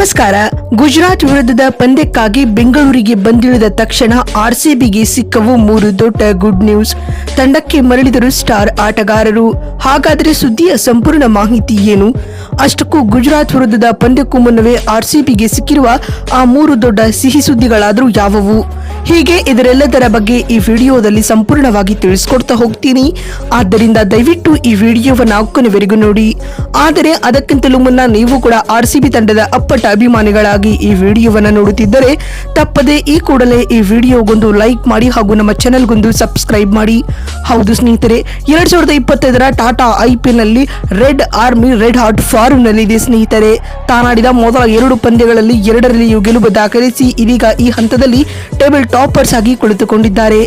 ನಮಸ್ಕಾರ. ಗುಜರಾತ್ ವಿರುದ್ಧದ ಪಂದ್ಯಕ್ಕಾಗಿ ಬೆಂಗಳೂರಿಗೆ ಬಂದಿಳಿದ ತಕ್ಷಣ ಆರ್ಸಿಬಿಗೆ ಸಿಕ್ಕವು ಮೂರು ದೊಡ್ಡ ಗುಡ್ ನ್ಯೂಸ್. ತಂಡಕ್ಕೆ ಮರಳಿದರು ಸ್ಟಾರ್ ಆಟಗಾರರು. ಹಾಗಾದರೆ ಸುದ್ದಿಯ ಸಂಪೂರ್ಣ ಮಾಹಿತಿ ಏನು? ಅಷ್ಟಕ್ಕೂ ಗುಜರಾತ್ ವಿರುದ್ಧದ ಪಂದ್ಯಕ್ಕೂ ಮುನ್ನವೇ ಆರ್ಸಿಬಿಗೆ ಸಿಕ್ಕಿರುವ ಆ ಮೂರು ದೊಡ್ಡ ಸಿಹಿ ಸುದ್ದಿಗಳಾದರೂ ಯಾವುವು? ಹೀಗೆ ಇದರೆಲ್ಲದರ ಬಗ್ಗೆ ಈ ವಿಡಿಯೋದಲ್ಲಿ ಸಂಪೂರ್ಣವಾಗಿ ತಿಳಿಸ್ಕೊಡ್ತಾ ಹೋಗ್ತೀನಿ. ಆದ್ದರಿಂದ ದಯವಿಟ್ಟು ಈ ವಿಡಿಯೋವನ್ನು ಕೊನೆವರೆಗೂ ನೋಡಿ. ಆದರೆ ಅದಕ್ಕಿಂತಲೂ ಮುನ್ನ ನೀವು ಕೂಡ ಆರ್ಸಿಬಿ ತಂಡದ ಅಪ್ಪಟ ಅಭಿಮಾನಿಗಳಾಗಿ ಈ ವಿಡಿಯೋವನ್ನು ನೋಡುತ್ತಿದ್ದರೆ ತಪ್ಪದೆ ಈ ಕೂಡಲೇ ಈ ವಿಡಿಯೋಗೊಂದು ಲೈಕ್ ಮಾಡಿ ಹಾಗೂ ನಮ್ಮ ಚಾನೆಲ್ಗೊಂದು ಸಬ್ಸ್ಕ್ರೈಬ್ ಮಾಡಿ. ಹೌದು ಸ್ನೇಹಿತರೆ, ಎರಡ್ ಸಾವಿರದ ಇಪ್ಪತ್ತೈದರ Tata ಐಪಿಎಲ್ನಲ್ಲಿ red army, red hot form ಸ್ನೇಹಿತರೆ. ತಾನಾಡಿದ ಮೊದಲ ಎರಡು ಪಂದ್ಯಗಳಲ್ಲಿ ಎರಡರಲ್ಲಿಯೂ ಗೆಲುವು ದಾಖಲಿಸಿ ಇದೀಗ ಈ ಹಂತದಲ್ಲಿ ಟೇಬಲ್ ಟಾಪರ್ಸ್ ಆಗಿ ಕುಳಿತುಕೊಂಡಿದ್ದಾರೆ.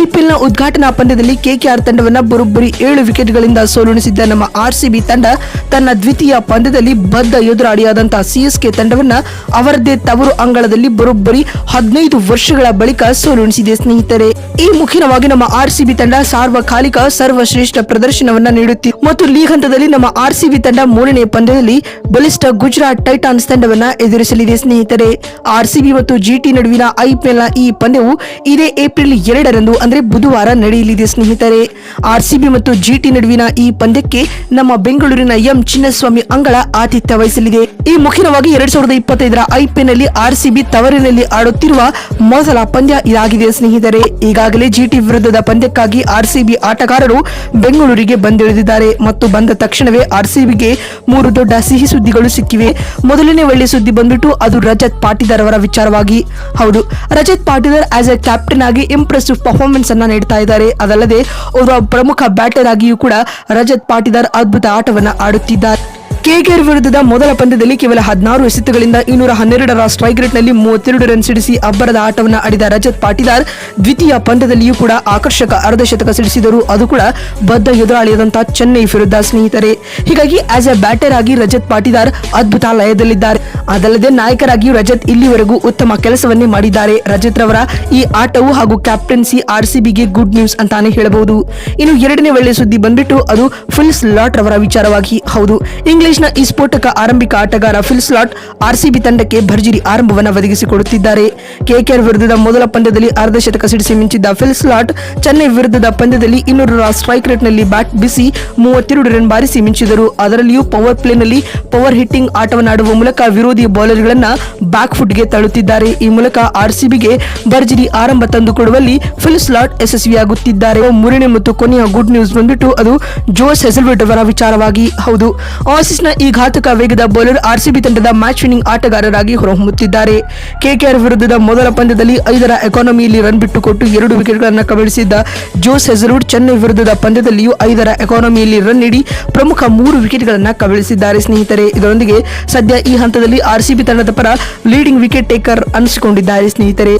ಐಪಿಎಲ್ನ ಉದ್ಘಾಟನಾ ಪಂದ್ಯದಲ್ಲಿ ಕೆಕೆಆರ್ ತಂಡವನ್ನು ಬರೋಬ್ಬರಿ ಏಳು ವಿಕೆಟ್ಗಳಿಂದ ಸೋಲುಣಿಸಿದ್ದ ನಮ್ಮ ಆರ್ಸಿಬಿ ತಂಡ ತನ್ನ ದ್ವಿತೀಯ ಪಂದ್ಯದಲ್ಲಿ ಬದ್ಧ ಎದುರಾಡಿಯಾದಂತಹ ಸಿಎಸ್ಕೆ ತಂಡವನ್ನ ಅವರದೇ ತವರು ಅಂಗಳದಲ್ಲಿ ಬರೋಬ್ಬರಿ ಹದಿನೈದು ವರ್ಷಗಳ ಬಳಿಕ ಸೋಲುಣಿಸಿದೆ ಸ್ನೇಹಿತರೆ. ಈ ಮುಖ್ಯವಾಗಿ ನಮ್ಮ ಆರ್ ತಂಡ ಸಾರ್ವಕಾಲಿಕ ಸರ್ವಶ್ರೇಷ್ಠ ಪ್ರದರ್ಶನವನ್ನ ನೀಡುತ್ತಿದೆ ಮತ್ತು ಲೀಗ್ ಹಂತದಲ್ಲಿ ನಮ್ಮ ಆರ್ ತಂಡ ಮೂರನೇ ಪಂದ್ಯದಲ್ಲಿ ಬಲಿಷ್ಠ ಗುಜರಾತ್ ಟೈಟಾನ್ಸ್ ತಂಡವನ್ನ ಎದುರಿಸಲಿದೆ ಸ್ನೇಹಿತರೆ. ಆರ್ ಮತ್ತು ಜಿಟಿ ನಡುವಿನ ಐಪಿಎಲ್ನ ಈ ಪಂದ್ಯವು ಇದೇ ಏಪ್ರಿಲ್ ಎರಡರಂದು ಅಂದ್ರೆ ಬುಧವಾರ ನಡೆಯಲಿದೆ ಸ್ನೇಹಿತರೆ. ಆರ್ ಮತ್ತು ಜಿಟಿ ನಡುವಿನ ಈ ಪಂದ್ಯಕ್ಕೆ ನಮ್ಮ ಬೆಂಗಳೂರಿನ ಎಂ ಚಿನ್ನಸ್ವಾಮಿ ಅಂಗಳ ಆತಿಥ್ಯ ವಹಿಸಲಿದೆ. ಈ ಮುಖ್ಯವಾಗಿ ಎರಡ್ ಸಾವಿರದ ಇಪ್ಪತ್ತೈದರ ಐಪಿಎಲ್ನಲ್ಲಿ ಆರ್ಸಿಬಿ ತವರಿನಲ್ಲಿ ಆಡುತ್ತಿರುವ ಮೊದಲ ಪಂದ್ಯ ಇದಾಗಿದೆ ಸ್ನೇಹಿತರೆ. ಈಗಾಗಲೇ ಜಿಟಿ ವಿರುದ್ಧದ ಪಂದ್ಯಕ್ಕಾಗಿ ಆರ್ಸಿಬಿ ಆಟಗಾರರು ಬೆಂಗಳೂರಿಗೆ ಬಂದಿಳಿದಿದ್ದಾರೆ. ಮತ್ತು ಬಂದ ತಕ್ಷಣವೇ ಆರ್ಸಿಬಿಗೆ ಮೂರು ದೊಡ್ಡ ಸಿಹಿ ಸುದ್ದಿಗಳು ಸಿಕ್ಕಿವೆ. ಮೊದಲನೇ ಒಳ್ಳೆ ಸುದ್ದಿ ಬಂದ್ಬಿಟ್ಟು ಅದು ರಜತ್ ಪಾಟೀದಾರ್ ಅವರ ವಿಚಾರವಾಗಿ. ಹೌದು, Rajat Patidar as a captain ಆಗಿ ಇಂಪ್ರೆಸಿವ್ ಪರ್ಫಾರ್ಮೆನ್ಸ್ ಅನ್ನ ನೀಡ್ತಾ ಇದ್ದಾರೆ. ಅದಲ್ಲದೆ, ಒಬ್ಬ ಪ್ರಮುಖ ಬ್ಯಾಟರ್ ಆಗಿಯೂ ಕೂಡ ರಜತ್ ಪಾಟೀದಾರ್ ಅದ್ಭುತ ಆಟವನ್ನು ಆಡುತ್ತಿದ್ದಾರೆ. ಕೆಕೆಆರ್ ವಿರುದ್ಧದ ಮೊದಲ ಪಂದ್ಯದಲ್ಲಿ ಕೇವಲ ಹದಿನಾರು ಎಸೆತಗಳಿಂದ ಇನ್ನೂರ ಹನ್ನೆರಡರ ಸ್ಟ್ರೈಕ್ ರೇಟ್ನಲ್ಲಿ ಮೂವತ್ತೆರಡು ರನ್ ಸಿಡಿಸಿ ಅಬ್ಬರದ ಆಟವನ್ನು ಆಡಿದ ರಜತ್ ಪಾಟೀದಾರ್ ದ್ವಿತೀಯ ಪಂದ್ಯದಲ್ಲಿಯೂ ಕೂಡ ಆಕರ್ಷಕ ಅರ್ಧಶತಕ ಸಿಡಿಸಿದರು. ಅದು ಕೂಡ ಬದ್ಧ ಎದುರಾಳಿಯಾದಂತಹ ಚೆನ್ನೈ ವಿರುದ್ಧ ಸ್ನೇಹಿತರೆ. ಹೀಗಾಗಿ ಆಸ್ ಎ ಬ್ಯಾಟರ್ ಆಗಿ ರಜತ್ ಪಾಟೀದಾರ್ ಅದ್ಭುತ ಲಯದಲ್ಲಿದ್ದಾರೆ. ಅದಲ್ಲದೆ ನಾಯಕರಾಗಿಯೂ ರಜತ್ ಇಲ್ಲಿವರೆಗೂ ಉತ್ತಮ ಕೆಲಸವನ್ನೇ ಮಾಡಿದ್ದಾರೆ. ರಜತ್ ರವರ ಈ ಆಟವು ಹಾಗೂ ಕ್ಯಾಪ್ಟನ್ಸಿ ಆರ್ಸಿಬಿಗೆ ಗುಡ್ ನ್ಯೂಸ್ ಅಂತಾನೆ ಹೇಳಬಹುದು. ಇನ್ನು ಎರಡನೇ ಒಳ್ಳೆಯ ಸುದ್ದಿ ಬಂದ್ಬಿಟ್ಟು ಅದು ಫುಲ್ ಸ್ಲಾಟ್ ರವರ ವಿಚಾರವಾಗಿ. ಹೌದು ಈ ಸ್ಫೋಟಕ ಆರಂಭಿಕ ಆಟಗಾರ ಫಿಲ್ ಸ್ಲಾಟ್ ಆರ್ಸಿಬಿ ತಂಡಕ್ಕೆ ಭರ್ಜರಿ ಆರಂಭವನ್ನು ಒದಗಿಸಿಕೊಡುತ್ತಿದ್ದಾರೆ. ಕೆಕೆಆರ್ ವಿರುದ್ಧದ ಮೊದಲ ಪಂದ್ಯದಲ್ಲಿ ಅರ್ಧ ಶತಕ ಸಿಡಿಸಿ ಮಿಂಚಿದ್ದ ಫಿಲ್ ಸ್ಲಾಟ್ ಚೆನ್ನೈ ವಿರುದ್ಧದ ಪಂದ್ಯದಲ್ಲಿ ಇನ್ನೂರರ ಸ್ಟ್ರೈಕ್ ರೇಟ್ನಲ್ಲಿ ಬ್ಯಾಟ್ ಬಿಸಿ ಮೂವತ್ತೆರಡು ರನ್ ಬಾರಿಸಿ ಮಿಂಚಿದರು. ಅದರಲ್ಲಿಯೂ ಪವರ್ ಪ್ಲೇನಲ್ಲಿ ಪವರ್ ಹಿಟ್ಟಿಂಗ್ ಆಟವನ್ನಾಡುವ ಮೂಲಕ ವಿರೋಧಿ ಬೌಲರ್ಗಳನ್ನು ಬ್ಯಾಕ್ ಫುಟ್ಗೆ ತಳ್ಳುತ್ತಿದ್ದಾರೆ. ಈ ಮೂಲಕ ಆರ್ಸಿಬಿಗೆ ಭರ್ಜರಿ ಆರಂಭ ತಂದುಕೊಡುವಲ್ಲಿ ಫಿಲ್ ಸ್ಲಾಟ್ ಯಶಸ್ವಿಯಾಗುತ್ತಿದ್ದಾರೆ. ಮೂರನೇ ಮತ್ತು ಕೊನೆಯ ಗುಡ್ ನ್ಯೂಸ್ ಬಂದ್ಬಿಟ್ಟು ಅದು ಜೋಸ್ ಹೆಸಲ್ವಿಟ್ ಅವರ ವಿಚಾರವಾಗಿ. ಹೌದು. ಈ ಘಾತಕ ವೇಗದ ಬೌಲರ್ ಆರ್ಸಿಬಿ ತಂಡದ ಮ್ಯಾಚ್ ವಿನಿಂಗ್ ಆಟಗಾರರಾಗಿ ಹೊರಹೊಮ್ಮುತ್ತಿದ್ದಾರೆ. ಕೆಕೆಆರ್ ವಿರುದ್ಧದ ಮೊದಲ ಪಂದ್ಯದಲ್ಲಿ ಐದರ ಎಕಾನಮಿಯಲ್ಲಿ ರನ್ ಬಿಟ್ಟುಕೊಟ್ಟು ಎರಡು ವಿಕೆಟ್ಗಳನ್ನು ಕಬಳಿಸಿದ್ದ ಜೋಸ್ ಹೆಸರೂಡ್, ಚೆನ್ನೈ ವಿರುದ್ಧದ ಪಂದ್ಯದಲ್ಲಿಯೂ ಐದರ ಎಕಾನಮಿಯಲ್ಲಿ ರನ್ ನೀಡಿ ಪ್ರಮುಖ ಮೂರು ವಿಕೆಟ್ಗಳನ್ನು ಕಬಳಿಸಿದ್ದಾರೆ. ಸ್ನೇಹಿತರೆ, ಇದರೊಂದಿಗೆ ಸದ್ಯ ಈ ಹಂತದಲ್ಲಿ ಆರ್ಸಿಬಿ ತಂಡದ ಪರ ಲೀಡಿಂಗ್ ವಿಕೆಟ್ ಟೇಕರ್ ಅನಿಸಿಕೊಂಡಿದ್ದಾರೆ. ಸ್ನೇಹಿತರೆ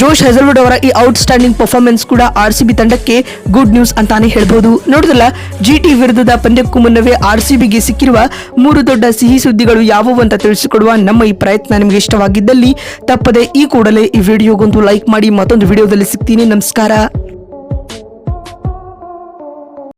ಜೋಶ್ ಹೆಸರ್ವುಡ್ ಅವರ ಈ ಔಟ್ ಸ್ಟ್ಯಾಂಡಿಂಗ್ ಪರ್ಫಾರ್ಮೆನ್ಸ್ ಕೂಡ ಆರ್ಸಿಬಿ ತಂಡಕ್ಕೆ ಗುಡ್ ನ್ಯೂಸ್ ಅಂತಾನೆ ಹೇಳಬಹುದು ನೋಡಿದಲ್ಲ ಜಿಟಿ ವಿರುದ್ಧದ ಪಂದ್ಯಕ್ಕೂ ಮುನ್ನವೇ ಆರ್ಸಿಬಿಗೆ ಸಿಕ್ಕಿರುವ ಮೂರು ದೊಡ್ಡ ಸಿಹಿ ಸುದ್ದಿಗಳು ಯಾವುವು ಅಂತ ತಿಳಿಸಿಕೊಡುವ ನಮ್ಮ ಈ ಪ್ರಯತ್ನ ನಿಮಗೆ ಇಷ್ಟವಾಗಿದ್ದಲ್ಲಿ ತಪ್ಪದೆ ಈ ಕೂಡಲೇ ಈ ವಿಡಿಯೋಗೊಂದು ಲೈಕ್ ಮಾಡಿ ಮತ್ತೊಂದು ವಿಡಿಯೋದಲ್ಲಿ ಸಿಗ್ತೀನಿ. ನಮಸ್ಕಾರ.